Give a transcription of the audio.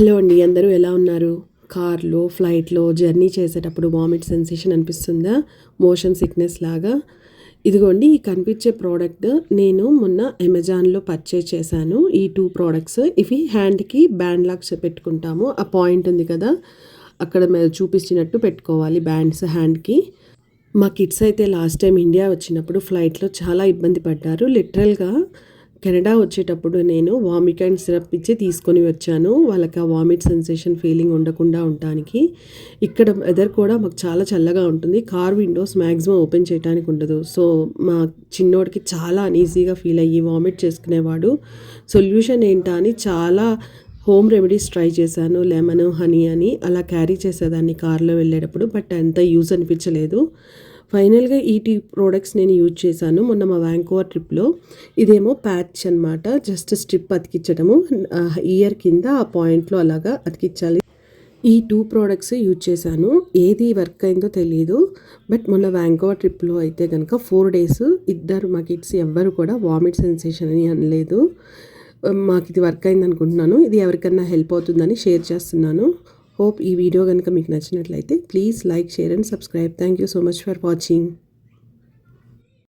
Hello అండి అందరూ ఎలా ఉన్నారు? కార్లో ఫ్లైట్లో జర్నీ చేసేటప్పుడు వామిట్ సెన్సేషన్ అనిపిస్తుందా? మోషన్ సిక్నెస్ లాగా? ఇదిగోండి ఈ కనిపించే ప్రోడక్ట్ నేను మొన్న అమెజాన్లో పర్చేజ్ చేశాను. ఈ టూ ప్రోడక్ట్స్ ఇవి హ్యాండ్కి బ్యాండ్ లాక్స్ పెట్టుకుంటాము ఆ పాయింట్ ఉంది కదా? అక్కడ చూపించినట్టు పెట్టుకోవాలి బ్యాండ్స్ హ్యాండ్కి. మా కిడ్స్ అయితే లాస్ట్ టైం ఇండియా వచ్చినప్పుడు ఫ్లైట్లో చాలా ఇబ్బంది పడ్డారు. లిటరల్గా కెనడా వచ్చేటప్పుడు నేను వామిట్ అండ్ సిరప్ ఇచ్చి తీసుకొని వచ్చాను. వాళ్ళకి ఆ వామిట్ సెన్సేషన్ ఫీలింగ్ ఉండకుండా ఉండటానికి. ఇక్కడ వెదర్ కూడా మాకు చాలా చల్లగా ఉంటుంది. కార్ విండోస్ మ్యాక్సిమం ఓపెన్ చేయడానికి ఉండదు. సో మా చిన్నోడికి చాలా అనీజీగా ఫీల్ అయ్యి వామిట్ చేసుకునేవాడు. సొల్యూషన్ ఏంటా అని చాలా హోమ్ రెమెడీస్ ట్రై చేశాను. లెమన్ హనీ అని అలా క్యారీ చేసేదాన్ని కార్లో వెళ్ళేటప్పుడు. బట్ అంత యూజ్ అనిపించలేదు. ఫైనల్గా ఈ టీ ప్రోడక్ట్స్ నేను యూజ్ చేశాను మొన్న మా వ్యాంకోవర్ ట్రిప్లో. ఇదేమో ప్యాచ్ అనమాట జస్ట్ స్ట్రిప్ అతికించడము. ఇయర్ కింద ఆ పాయింట్లో అలాగా అతికించాలి. ఈ టూ ప్రోడక్ట్స్ యూజ్ చేశాను. ఏది వర్క్ అయిందో తెలియదు బట్ మొన్న వ్యాంకోవర్ ట్రిప్లో అయితే కనుక ఫోర్ డేస్ ఇద్దరు మా కిడ్స్ ఎవ్వరు కూడా వామిట్ సెన్సేషన్ అని అనలేదు. మాకు ఇది వర్క్ అయింది అనుకుంటున్నాను ఇది ఎవరికన్నా హెల్ప్ అవుతుందని షేర్ చేస్తున్నాను. హోప్ ఈ వీడియో కనుక మీకు నచ్చినట్లయితే please like share and subscribe. Thank you so much for watching.